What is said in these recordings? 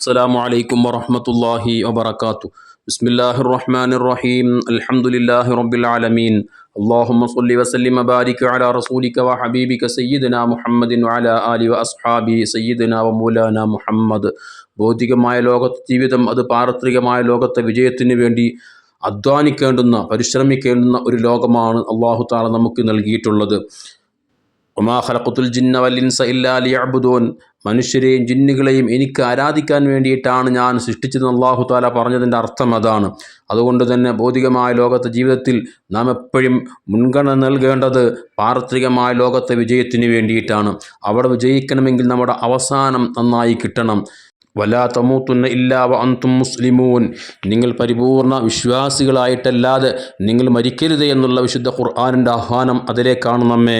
അസ്സാം അലൈക്കും വറഹമത്തല്ലാഹി വബർക്കാത്തു ബിസ്മില്ലാഹി റഹ്മാൻ റഹീം അലഹമുല്ലാഹി റബ്ബിൽ ആലമീൻ. അള്ളാഹുമ്മ സല്ലി വസല്ലിം ബാരിക അലാ റസൂലിക വ ഹബീബിക സയ്യിദന മുഹമ്മദിൻ വഅല ആലി വ അസ്ഹാബി സയ്യിദന വ മൗലാന മുഹമ്മദ്. ഭൗതികമായ ലോകത്തെ ജീവിതം അത് പാരത്രികമായ ലോകത്തെ വിജയത്തിന് വേണ്ടി അധ്വാനിക്കേണ്ടുന്ന പരിശ്രമിക്കേണ്ടുന്ന ഒരു ലോകമാണ് അള്ളാഹു താല നമുക്ക് നൽകിയിട്ടുള്ളത്. ഒമാ ജിന്ന വല്ലിൻസ ഇല്ലാ ലിയഅ്ബുദൂൻ മനുഷ്യരെയും ജിന്നുകളെയും എനിക്ക് ആരാധിക്കാൻ വേണ്ടിയിട്ടാണ് ഞാൻ സൃഷ്ടിച്ചതെന്ന് അള്ളാഹു താല പറഞ്ഞതിന്റെ അർത്ഥം അതാണ്. അതുകൊണ്ട് തന്നെ ഭൗതികമായ ലോകത്തെ ജീവിതത്തിൽ നാം എപ്പോഴും മുൻഗണന നൽകേണ്ടത് പാർത്തികമായ ലോകത്തെ വിജയത്തിന് വേണ്ടിയിട്ടാണ്. അവിടെ വിജയിക്കണമെങ്കിൽ നമ്മുടെ അവസാനം നന്നായി കിട്ടണം. വലാ തമൂത്തുന്ന ഇല്ലാവ അന്തും മുസ്ലിമൂൻ. നിങ്ങൾ പരിപൂർണ വിശ്വാസികളായിട്ടല്ലാതെ നിങ്ങൾ മരിക്കരുത് എന്നുള്ള വിശുദ്ധ ഖുർആാനിന്റെ ആഹ്വാനം അതിലേക്കാണ് നമ്മെ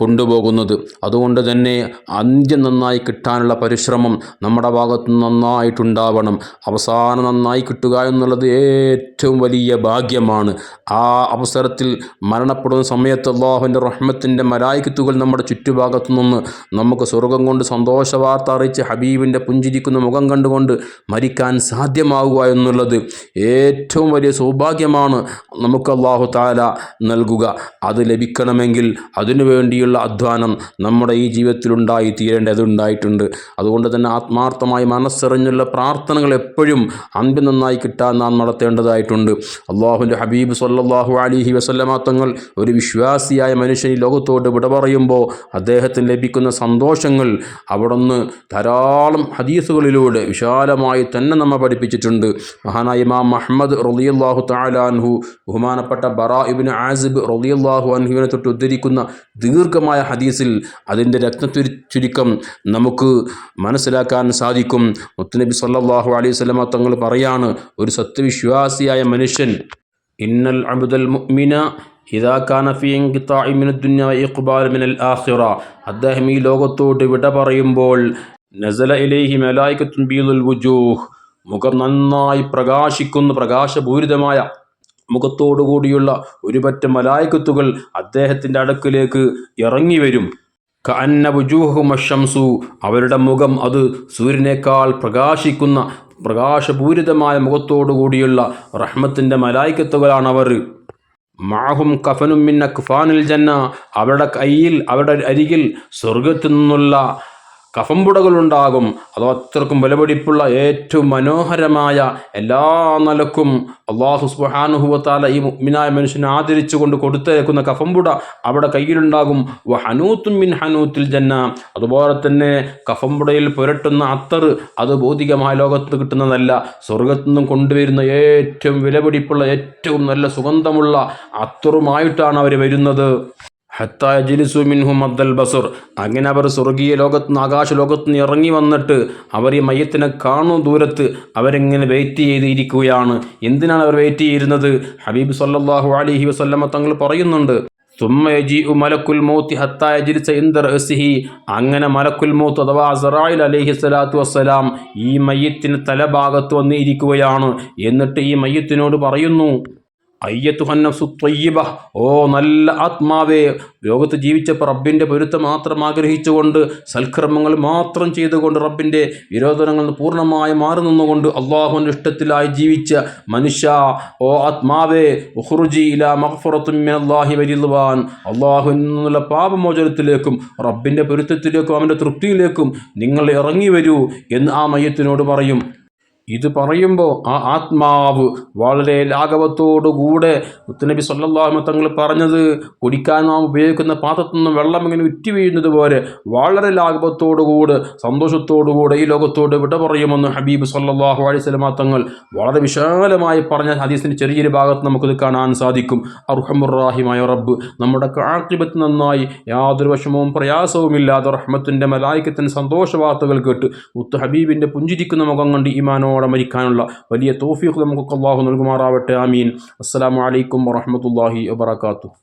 കൊണ്ടുപോകുന്നത്. അതുകൊണ്ട് തന്നെ അന്ത്യം നന്നായി കിട്ടാനുള്ള പരിശ്രമം നമ്മുടെ ഭാഗത്ത് നന്നായിട്ടുണ്ടാവണം. അവസാനം നന്നായി കിട്ടുക എന്നുള്ളത് ഏറ്റവും വലിയ ഭാഗ്യമാണ്. ആ അവസരത്തിൽ മരണപ്പെടുന്ന സമയത്ത് അള്ളാഹുവിന്റെ റഹ്മത്തിന്റെ മലായിക്കത്തുകൾ നമ്മുടെ ചുറ്റുഭാഗത്തു നിന്ന് നമുക്ക് സ്വർഗം കൊണ്ട് സന്തോഷ വാർത്ത അറിയിച്ച് ഹബീബിന്റെ പുഞ്ചിരിക്കുന്ന മുഖം കണ്ടുകൊണ്ട് മരിക്കാൻ സാധ്യമാവുക എന്നുള്ളത് ഏറ്റവും വലിയ സൗഭാഗ്യമാണ് നമുക്ക് അള്ളാഹു താല നൽകുക. അത് ലഭിക്കണമെങ്കിൽ അതിനു വേണ്ടിയുള്ള അധ്വാനം നമ്മുടെ ഈ ജീവിതത്തിലുണ്ടായി തീരേണ്ടതുണ്ടായിട്ടുണ്ട്. അതുകൊണ്ട് തന്നെ ആത്മാർത്ഥമായി മനസ്സറിഞ്ഞുള്ള പ്രാർത്ഥനകൾ എപ്പോഴും അന്ത്യം നന്നായി കിട്ടാൻ നാം നടത്തേണ്ടതായിട്ടുണ്ട്. അള്ളാഹുന്റെ ഹബീബ് സല്ലാഹു അലിഹി വസല്ലമ തങ്ങൾ ഒരു വിശ്വാസിയായ മനുഷ്യൻ ലോകത്തോട് വിട പറയുമ്പോൾ അദ്ദേഹത്തിന് ലഭിക്കുന്ന സന്തോഷങ്ങൾ അവിടുന്ന് ധാരാളം ഹദീസുകളിലൂടെ വിശാലമായി തന്നെ നമ്മെ പഠിപ്പിച്ചിട്ടുണ്ട്. മഹാനായ ഇമാം മഹമ്മദ് റളിയല്ലാഹു താലാൻഹു ബഹുമാനപ്പെട്ട ബറ ഇബിൻ ആസിബ് റളിയല്ലാഹു അൻഹുവിനെ തൊട്ട് ഉദ്ധരിക്കുന്ന ദീർഘമായ ഹദീസിൽ അതിന്റെ രത്നത്തുരി ചുരുക്കം നമുക്ക് മനസ്സിലാക്കാൻ സാധിക്കും. മുത്തുനബി സല്ലാഹു അലൈഹി വസല്ലമ തങ്ങൾ പറയാണ് ഒരു സത്യവിശ്വാസിയായ മനുഷ്യൻ ഇന്നൽ അബുദൽ മുഅ്മിന ഇതാ കാന ഫി ഇൻഖിതാഇ മിന ദുനിയ വ ഇഖ്ബാൽ മിനൽ ആഖിറ. അദ്ദേഹം ഈ ലോകത്തോട് വിട പറയുമ്പോൾ നസല ഇലൈഹി മലായികത്തുൻ ബീദുൽ വുജൂഹ്. മുഖം നന്നായി പ്രകാശിക്കുന്ന പ്രകാശപൂരിതമായ മുഖത്തോടുകൂടിയുള്ള ഒരുപറ്റ മലായക്കത്തുകൾ അദ്ദേഹത്തിന്റെ അടുക്കിലേക്ക് ഇറങ്ങി വരും കഅന്ന ബുജൂഹു മഷംസു അവരുടെ മുഖം അത് സൂര്യനേക്കാൾ പ്രകാശിക്കുന്ന പ്രകാശപൂരിതമായ മുഖത്തോടുകൂടിയുള്ള റഹ്മത്തിന്റെ മലായിക്കത്തുകളാണ് അവർ മാഹും കഫനും മിന്ന ഖുഫാനിൽ ജന്ന അവരുടെ കയ്യിൽ അവരുടെ അരികിൽ സ്വർഗത്തു നിന്നുള്ള കഫമ്പുടകളുണ്ടാകും അതോ അത്രക്കും വിലപിടിപ്പുള്ള ഏറ്റവും മനോഹരമായ എല്ലാ നിലക്കും അള്ളാഹു സുബാനുഹുവത്താല ഈ മുഗ്മിനായ മനുഷ്യനെ ആദരിച്ചു കൊണ്ട് കൊടുത്തേക്കുന്ന കഫമ്പുട അവിടെ കയ്യിലുണ്ടാകും. വ ഹനൂത്തും മിൻ ഹനൂത്തിൽ ജന്ന. അതുപോലെ തന്നെ കഫമ്പുടയിൽ പുരട്ടുന്ന അത്തർ അത് ഭൗതികമായ ലോകത്ത് കിട്ടുന്നതല്ല. സ്വർഗത്തു നിന്നും കൊണ്ടുവരുന്ന ഏറ്റവും വിലപിടിപ്പുള്ള ഏറ്റവും നല്ല സുഗന്ധമുള്ള അത്തറുമായിട്ടാണ് അവർ വരുന്നത്. ഹത്തായ ജിലിസു മിൻഹു മദ്ദൽ ബസുർ. അങ്ങനെ അവർ സ്വർഗീയ ലോകത്ത് നിന്ന് ആകാശ ലോകത്ത് നിന്ന് ഇറങ്ങി വന്നിട്ട് അവർ ഈ മയ്യത്തിനെ കാണും ദൂരത്ത് അവരെങ്ങനെ വെയിറ്റ് ചെയ്തിരിക്കുകയാണ്. എന്തിനാണ് അവർ വെയിറ്റ് ചെയ്തിരുന്നത് ഹബീബ് സല്ലാഹു അലിഹി വസല്ലമ തങ്ങൾ പറയുന്നുണ്ട് സുമ്മയജി മലക്കുൽ മൗത്തി ഹത്തായജിരിച്ച ഇന്ദർ എസിഹി അങ്ങനെ മലക്കുൽ മൗത്ത് അഥവാ അസറായിൽ അലഹി സ്വലാത്തു വസ്സലാം ഈ മയ്യത്തിന് തലഭാഗത്ത് വന്നിരിക്കുകയാണ്. എന്നിട്ട് ഈ മയ്യത്തിനോട് പറയുന്നു അയ്യത്തുഹന്നഫ്സു ത്വയ്യിബ. ഓ നല്ല ആത്മാവേ. ലോകത്ത് ജീവിച്ചപ്പോൾ റബ്ബിന്റെ പൊരുത്തം മാത്രം ആഗ്രഹിച്ചുകൊണ്ട് സൽക്കർമ്മങ്ങൾ മാത്രം ചെയ്തുകൊണ്ട് റബ്ബിന്റെ വിരോധനങ്ങളിൽ നിന്ന് പൂർണമായി മാറി നിന്നുകൊണ്ട് അള്ളാഹുവിന്റെ ഇഷ്ടത്തിലായി ജീവിച്ച മനുഷ്യ. ഓ ആത്മാവേ ഉഹ്റുജി ഇല മഹഫുറത്തുല്ലാഹി വരിൽവാൻ അള്ളാഹുവിൽ നിന്നുള്ള പാപമോചനത്തിലേക്കും റബ്ബിന്റെ പൊരുത്തത്തിലേക്കും അവന്റെ തൃപ്തിയിലേക്കും നിങ്ങൾ ഇറങ്ങി വരൂ എന്ന് ആ മയത്തിനോട് പറയും. ഇത് പറയുമ്പോൾ ആ ആത്മാവ് വളരെ ലാഘവത്തോടുകൂടെ മുത്തനബി സല്ലാഹു തങ്ങൾ പറഞ്ഞത് കുടിക്കാൻ നാം ഉപയോഗിക്കുന്ന പാത്രത്തിൽ നിന്ന് വെള്ളം ഇങ്ങനെ ഉറ്റി വീഴുന്നത് പോലെ വളരെ ലാഘവത്തോടുകൂടെ സന്തോഷത്തോടുകൂടെ ഈ ലോകത്തോട് വിട പറയുമെന്ന് ഹബീബ് സല്ലാഹു അലൈഹി സ്വലമ തങ്ങൾ വളരെ വിശാലമായി പറഞ്ഞ ഹദീസിന്റെ ചെറിയൊരു ഭാഗത്ത് നമുക്കിത് കാണാൻ സാധിക്കും. അർഹമുറാഹിമായ റബ്ബ് നമ്മുടെ കാക്കിബത്ത് നന്നായി യാതൊരു വിഷമവും പ്രയാസവുമില്ലാതെ റഹ്മത്തിന്റെ മലായിക്കത്തിന്റെ സന്തോഷ വാർത്തകൾ കേട്ട് മുത്ത് ഹബീബിന്റെ പുഞ്ചിരിക്കുന്ന മുഖം കണ്ട് ഈമാനോടെ മരിക്കാനുള്ള വലിയ തോഫീഖ് നമുക്കൊക്കെ അള്ളാഹു നൽകുമാറാവട്ടെ. ആമീൻ. അസ്സാം വലൈക്കും വറഹമത്തല്ലാഹി വാത്തു